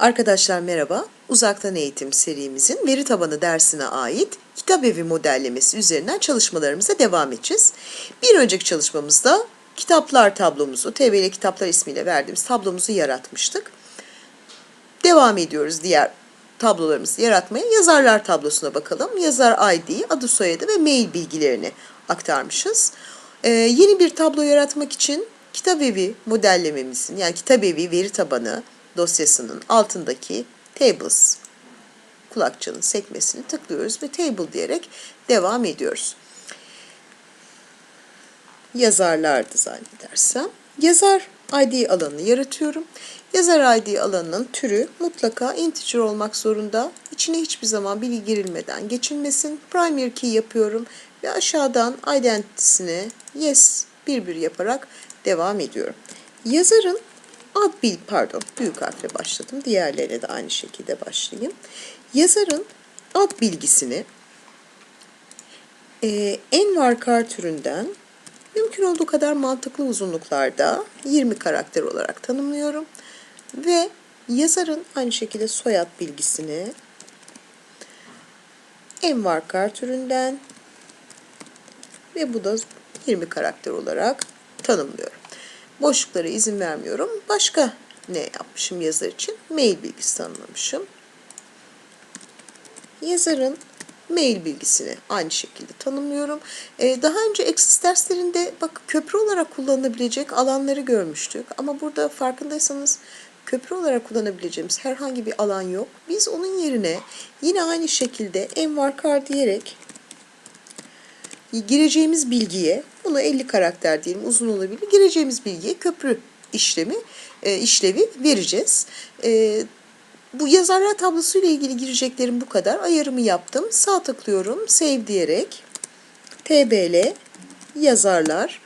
Arkadaşlar merhaba. Uzaktan eğitim serimizin veri tabanı dersine ait kitap evi modellemesi üzerinden çalışmalarımıza devam edeceğiz. Bir önceki çalışmamızda kitaplar tablomuzu, TBL kitaplar ismiyle verdiğimiz tablomuzu yaratmıştık. Devam ediyoruz diğer tablolarımızı yaratmaya. Yazarlar tablosuna bakalım. Yazar ID, adı soyadı ve mail bilgilerini aktarmışız. Ee, yeni bir tablo yaratmak için kitap evi modellememizin yani kitap evi veri tabanı dosyasının altındaki tables kulakçının sekmesini tıklıyoruz ve table diyerek devam ediyoruz. Yazarlardı zannedersem. Yazar ID alanını yaratıyorum. Yazar ID alanının türü mutlaka integer olmak zorunda. İçine hiçbir zaman bilgi girilmeden geçilmesin. Primary key yapıyorum ve aşağıdan identity'sine yes bir bir yaparak devam ediyorum. Yazarın ad bil pardon büyük harfle başladım. Diğerlerine de aynı şekilde başlayayım. Yazarın ad bilgisini e, envarkar türünden mümkün olduğu kadar mantıklı uzunluklarda 20 karakter olarak tanımlıyorum. Ve yazarın aynı şekilde soyad bilgisini envarkar türünden ve bu da 20 karakter olarak tanımlıyorum. Boşluklara izin vermiyorum. Başka ne yapmışım yazar için? Mail bilgisi tanımlamışım. Yazarın mail bilgisini aynı şekilde tanımlıyorum. Ee, daha önce Access derslerinde bak köprü olarak kullanılabilecek alanları görmüştük. Ama burada farkındaysanız köprü olarak kullanabileceğimiz herhangi bir alan yok. Biz onun yerine yine aynı şekilde envarkar diyerek gireceğimiz bilgiye bunu 50 karakter diyelim uzun olabilir. Gireceğimiz bilgiye köprü işlemi e, işlevi vereceğiz. E, bu yazarlar tablosu ile ilgili gireceklerim bu kadar. Ayarımı yaptım. Sağ tıklıyorum. Save diyerek TBL yazarlar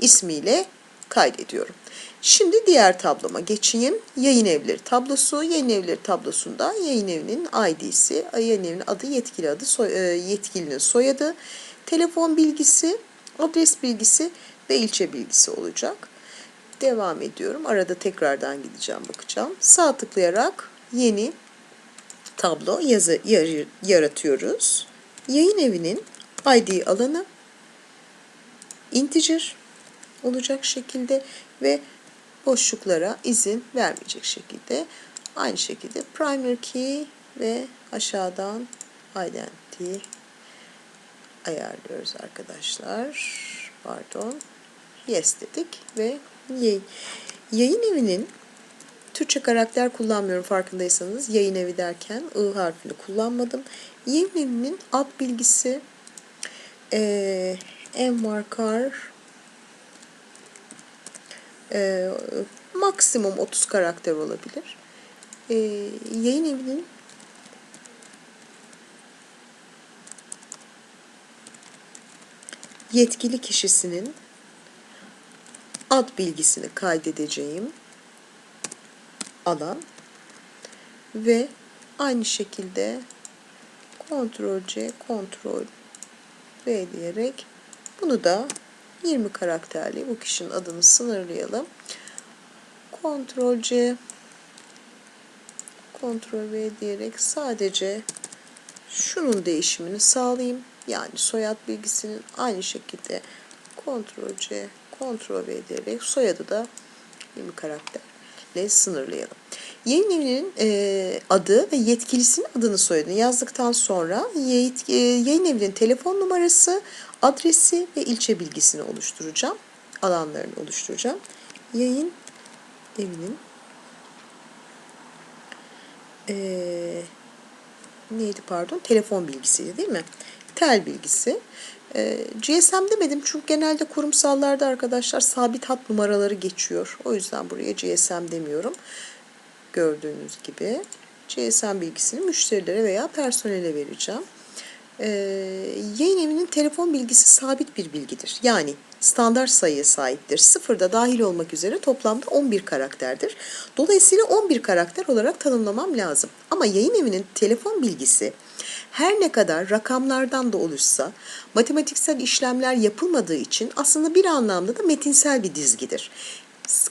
ismiyle kaydediyorum. Şimdi diğer tabloma geçeyim. Yayın evleri tablosu. Yayın evleri tablosunda yayın evinin ID'si, yayın evinin adı, yetkili adı, soy, e, yetkilinin soyadı, telefon bilgisi, adres bilgisi ve ilçe bilgisi olacak. Devam ediyorum. Arada tekrardan gideceğim bakacağım. Sağ tıklayarak yeni tablo yazı yar- yaratıyoruz. Yayın evinin ID alanı integer olacak şekilde ve boşluklara izin vermeyecek şekilde aynı şekilde primary key ve aşağıdan identity ayarlıyoruz arkadaşlar. Pardon. Yes dedik ve yayın, yayın evinin Türkçe karakter kullanmıyorum farkındaysanız. Yayın evi derken I harfini kullanmadım. Yayın evinin ad bilgisi e, envarkar e, maksimum 30 karakter olabilir. E, yayın evinin yetkili kişisinin ad bilgisini kaydedeceğim alan ve aynı şekilde Ctrl C, Ctrl V diyerek bunu da 20 karakterli bu kişinin adını sınırlayalım. Ctrl C, Ctrl V diyerek sadece şunun değişimini sağlayayım. Yani soyad bilgisinin aynı şekilde Ctrl C, Ctrl V diyerek soyadı da 20 karakterle sınırlayalım. Yayın evinin e, adı ve yetkilisinin adını soyadını yazdıktan sonra yetki, yayın evinin telefon numarası, adresi ve ilçe bilgisini oluşturacağım. Alanlarını oluşturacağım. Yayın evinin e, neydi pardon? Telefon bilgisiydi değil mi? Tel bilgisi. E, GSM demedim çünkü genelde kurumsallarda arkadaşlar sabit hat numaraları geçiyor. O yüzden buraya GSM demiyorum. Gördüğünüz gibi GSM bilgisini müşterilere veya personele vereceğim. Ee, yayın evinin telefon bilgisi sabit bir bilgidir. Yani standart sayıya sahiptir. Sıfırda dahil olmak üzere toplamda 11 karakterdir. Dolayısıyla 11 karakter olarak tanımlamam lazım. Ama yayın evinin telefon bilgisi her ne kadar rakamlardan da oluşsa matematiksel işlemler yapılmadığı için aslında bir anlamda da metinsel bir dizgidir.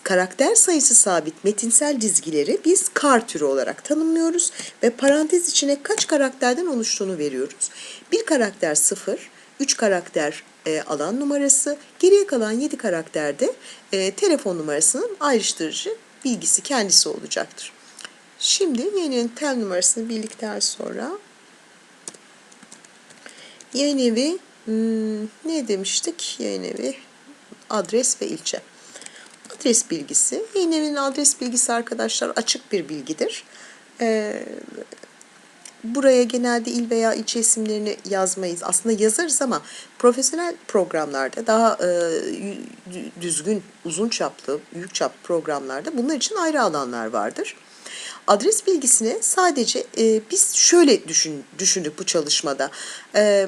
karakter sayısı sabit metinsel dizgileri biz kar türü olarak tanımlıyoruz ve parantez içine kaç karakterden oluştuğunu veriyoruz. Bir karakter 0, 3 karakter e, alan numarası, geriye kalan 7 karakterde e, telefon numarasının ayrıştırıcı bilgisi kendisi olacaktır. Şimdi yayının tel numarasını bildikten sonra yayın evi hmm, ne demiştik? Yayın evi adres ve ilçe. Adres bilgisi. Yayın evinin adres bilgisi arkadaşlar açık bir bilgidir. Ee, buraya genelde il veya ilçe isimlerini yazmayız. Aslında yazarız ama profesyonel programlarda daha e, düzgün, uzun çaplı, büyük çaplı programlarda bunlar için ayrı alanlar vardır. Adres bilgisine sadece e, biz şöyle düşün, düşündük bu çalışmada. E,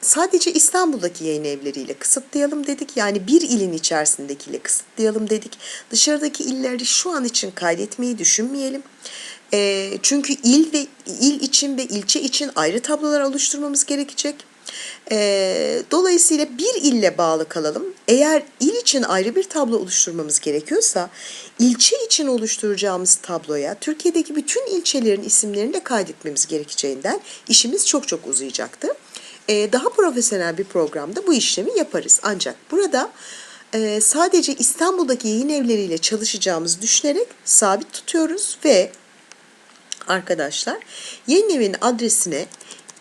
sadece İstanbul'daki yayın evleriyle kısıtlayalım dedik. Yani bir ilin içerisindekiyle kısıtlayalım dedik. Dışarıdaki illeri şu an için kaydetmeyi düşünmeyelim. E, çünkü il ve il için ve ilçe için ayrı tablolar oluşturmamız gerekecek. E, dolayısıyla bir ille bağlı kalalım. Eğer il için ayrı bir tablo oluşturmamız gerekiyorsa ilçe için oluşturacağımız tabloya Türkiye'deki bütün ilçelerin isimlerini de kaydetmemiz gerekeceğinden işimiz çok çok uzayacaktı. E, daha profesyonel bir programda bu işlemi yaparız. Ancak burada e, sadece İstanbul'daki yayın evleriyle çalışacağımızı düşünerek sabit tutuyoruz ve arkadaşlar yayın evinin adresine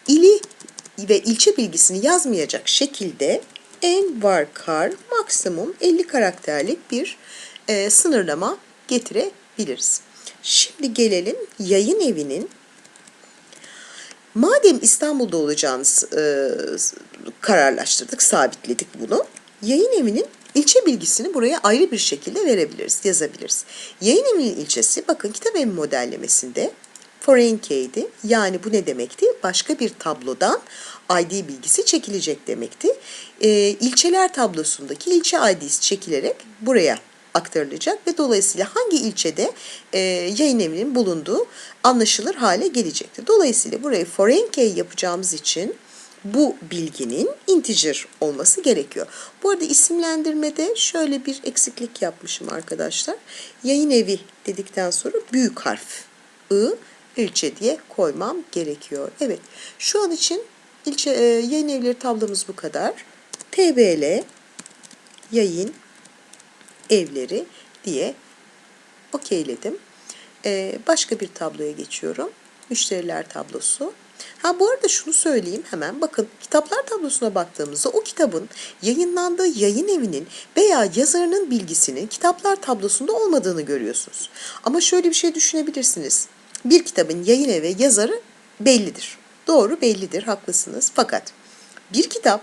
ili ve ilçe bilgisini yazmayacak şekilde en var kar maksimum 50 karakterlik bir e, sınırlama getirebiliriz. Şimdi gelelim yayın evinin Madem İstanbul'da olacağınız e, kararlaştırdık, sabitledik bunu. Yayın evinin ilçe bilgisini buraya ayrı bir şekilde verebiliriz, yazabiliriz. Yayın evinin ilçesi bakın kitap evi modellemesinde foreign key'di. Yani bu ne demekti? Başka bir tablodan ID bilgisi çekilecek demekti. E, ilçeler tablosundaki ilçe ID'si çekilerek buraya aktarılacak ve dolayısıyla hangi ilçede e, yayın evinin bulunduğu anlaşılır hale gelecektir. Dolayısıyla burayı foreign key yapacağımız için bu bilginin integer olması gerekiyor. Bu arada isimlendirmede şöyle bir eksiklik yapmışım arkadaşlar. Yayın evi dedikten sonra büyük harf I ilçe diye koymam gerekiyor. Evet şu an için ilçe e, yayın evleri tablomuz bu kadar. TBL yayın evleri diye okeyledim. Ee, başka bir tabloya geçiyorum. Müşteriler tablosu. Ha bu arada şunu söyleyeyim hemen. Bakın kitaplar tablosuna baktığımızda o kitabın yayınlandığı yayın evinin veya yazarının bilgisinin kitaplar tablosunda olmadığını görüyorsunuz. Ama şöyle bir şey düşünebilirsiniz. Bir kitabın yayın evi yazarı bellidir. Doğru bellidir, haklısınız. Fakat bir kitap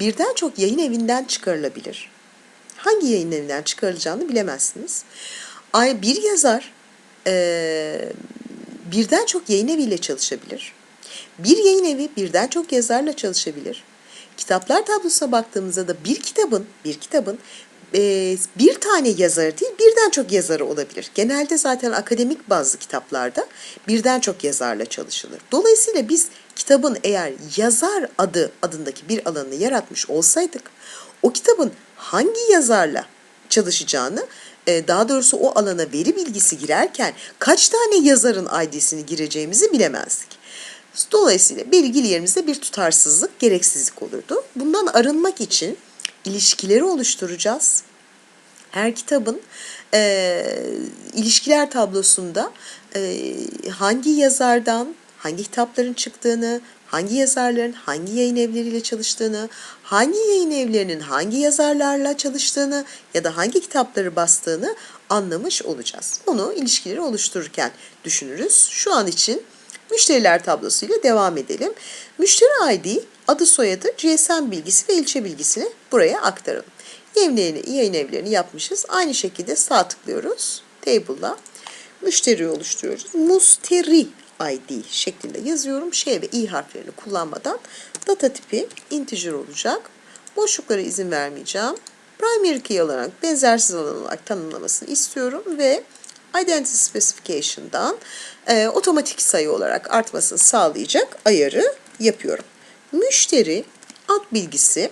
birden çok yayın evinden çıkarılabilir hangi yayın evinden çıkarılacağını bilemezsiniz. Ay bir yazar e, birden çok yayın eviyle çalışabilir. Bir yayın evi birden çok yazarla çalışabilir. Kitaplar tablosuna baktığımızda da bir kitabın bir kitabın e, bir tane yazarı değil birden çok yazarı olabilir. Genelde zaten akademik bazı kitaplarda birden çok yazarla çalışılır. Dolayısıyla biz kitabın eğer yazar adı adındaki bir alanını yaratmış olsaydık o kitabın hangi yazarla çalışacağını e, daha doğrusu o alana veri bilgisi girerken kaç tane yazarın ID'sini gireceğimizi bilemezdik. Dolayısıyla bilgili yerimizde bir tutarsızlık, gereksizlik olurdu. Bundan arınmak için ilişkileri oluşturacağız. Her kitabın e, ilişkiler tablosunda e, hangi yazardan, hangi kitapların çıktığını, hangi yazarların hangi yayın evleriyle çalıştığını, hangi yayın evlerinin hangi yazarlarla çalıştığını ya da hangi kitapları bastığını anlamış olacağız. Bunu ilişkileri oluştururken düşünürüz. Şu an için müşteriler tablosuyla devam edelim. Müşteri ID, adı soyadı, GSM bilgisi ve ilçe bilgisini buraya aktaralım. Yayın, yayın evlerini yapmışız. Aynı şekilde sağ tıklıyoruz. Table'la müşteri oluşturuyoruz. Musteri ID şeklinde yazıyorum. Ş ve i harflerini kullanmadan data tipi integer olacak. Boşluklara izin vermeyeceğim. Primary key olarak benzersiz alan olarak tanımlamasını istiyorum ve Identity Specification'dan e, otomatik sayı olarak artmasını sağlayacak ayarı yapıyorum. Müşteri ad bilgisi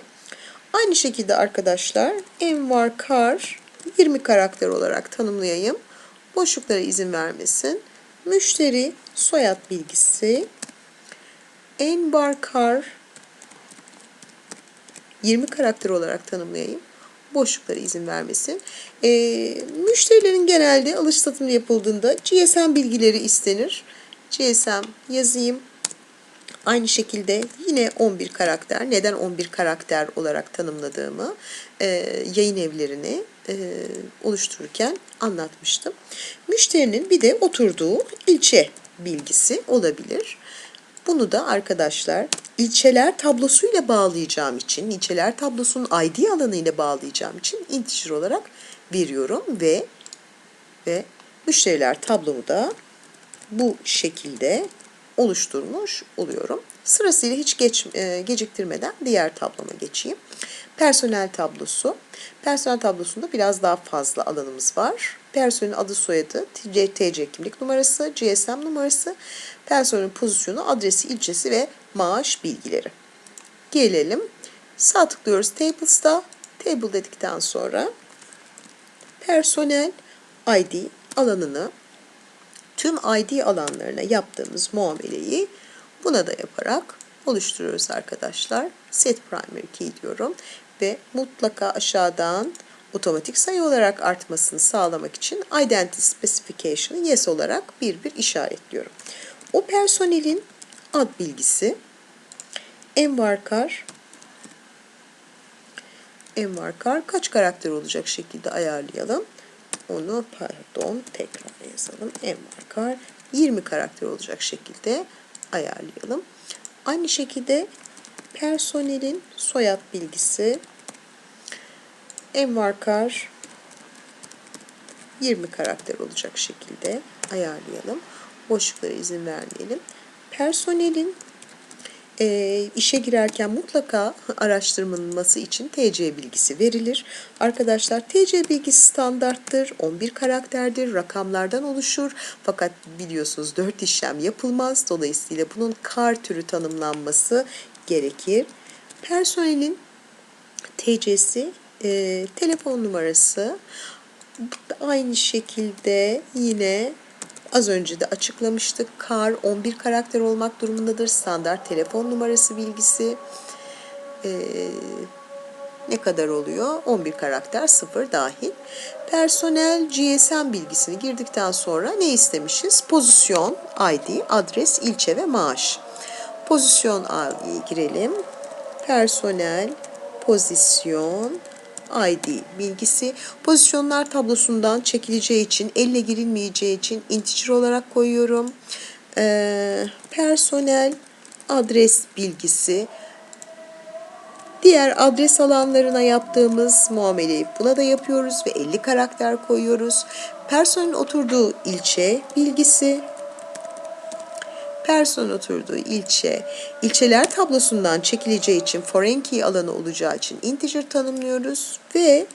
aynı şekilde arkadaşlar envar kar 20 karakter olarak tanımlayayım. Boşluklara izin vermesin. Müşteri soyad bilgisi Enbarkar 20 karakter olarak tanımlayayım. Boşluklara izin vermesin. Ee, müşterilerin genelde alış satımı yapıldığında GSM bilgileri istenir. GSM yazayım. Aynı şekilde yine 11 karakter. Neden 11 karakter olarak tanımladığımı e, yayın evlerini e, oluştururken anlatmıştım. Müşterinin bir de oturduğu ilçe bilgisi olabilir. Bunu da arkadaşlar ilçeler tablosuyla bağlayacağım için, ilçeler tablosunun ID alanıyla bağlayacağım için integer olarak veriyorum ve ve müşteriler tablomu da bu şekilde oluşturmuş oluyorum. Sırasıyla hiç geç, e, geciktirmeden diğer tabloma geçeyim. Personel tablosu. Personel tablosunda biraz daha fazla alanımız var. Personelin adı soyadı, TC kimlik numarası, GSM numarası, personelin pozisyonu, adresi, ilçesi ve maaş bilgileri. Gelelim. Sağ tıklıyoruz Tables'ta. Table dedikten sonra personel ID alanını tüm ID alanlarına yaptığımız muameleyi buna da yaparak oluşturuyoruz arkadaşlar. Set primary key diyorum ve mutlaka aşağıdan otomatik sayı olarak artmasını sağlamak için identity specification'ı yes olarak bir bir işaretliyorum. O personelin ad bilgisi envarkar envarkar kaç karakter olacak şekilde ayarlayalım. Onu pardon tekrar yazalım. Envarkar 20 karakter olacak şekilde ayarlayalım. Aynı şekilde personelin soyad bilgisi envarkar 20 karakter olacak şekilde ayarlayalım. Boşluklara izin vermeyelim. Personelin e, işe girerken mutlaka araştırılması için TC bilgisi verilir. Arkadaşlar TC bilgisi standarttır, 11 karakterdir, rakamlardan oluşur. Fakat biliyorsunuz 4 işlem yapılmaz. Dolayısıyla bunun kar türü tanımlanması gerekir. Personelin TC'si, e, telefon numarası, aynı şekilde yine Az önce de açıklamıştık. Kar 11 karakter olmak durumundadır. Standart telefon numarası bilgisi. Ee, ne kadar oluyor? 11 karakter 0 dahil. Personel GSM bilgisini girdikten sonra ne istemişiz? Pozisyon, ID, adres, ilçe ve maaş. Pozisyon ID'ye girelim. Personel, pozisyon, ID bilgisi pozisyonlar tablosundan çekileceği için, elle girilmeyeceği için integer olarak koyuyorum. Ee, personel adres bilgisi Diğer adres alanlarına yaptığımız muameleyi buna da yapıyoruz ve 50 karakter koyuyoruz. Personelin oturduğu ilçe bilgisi, person oturduğu ilçe, ilçeler tablosundan çekileceği için foreign key alanı olacağı için integer tanımlıyoruz ve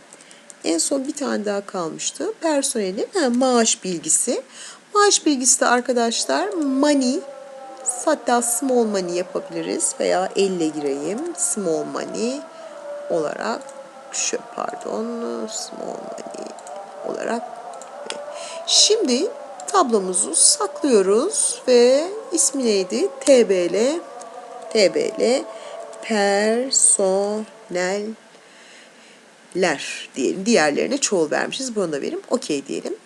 en son bir tane daha kalmıştı. Personelin maaş bilgisi. Maaş bilgisi de arkadaşlar money hatta small money yapabiliriz veya elle gireyim. Small money olarak şu pardon small money olarak Şimdi tablomuzu saklıyoruz ve ismi neydi? TBL TBL personeller diyelim. Diğerlerine çoğul vermişiz. Bunu da verim. Okey diyelim.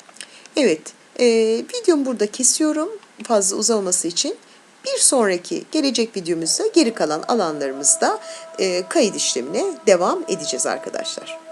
Evet. E, videomu burada kesiyorum. Fazla uzaması için. Bir sonraki gelecek videomuzda geri kalan alanlarımızda e, kayıt işlemine devam edeceğiz arkadaşlar.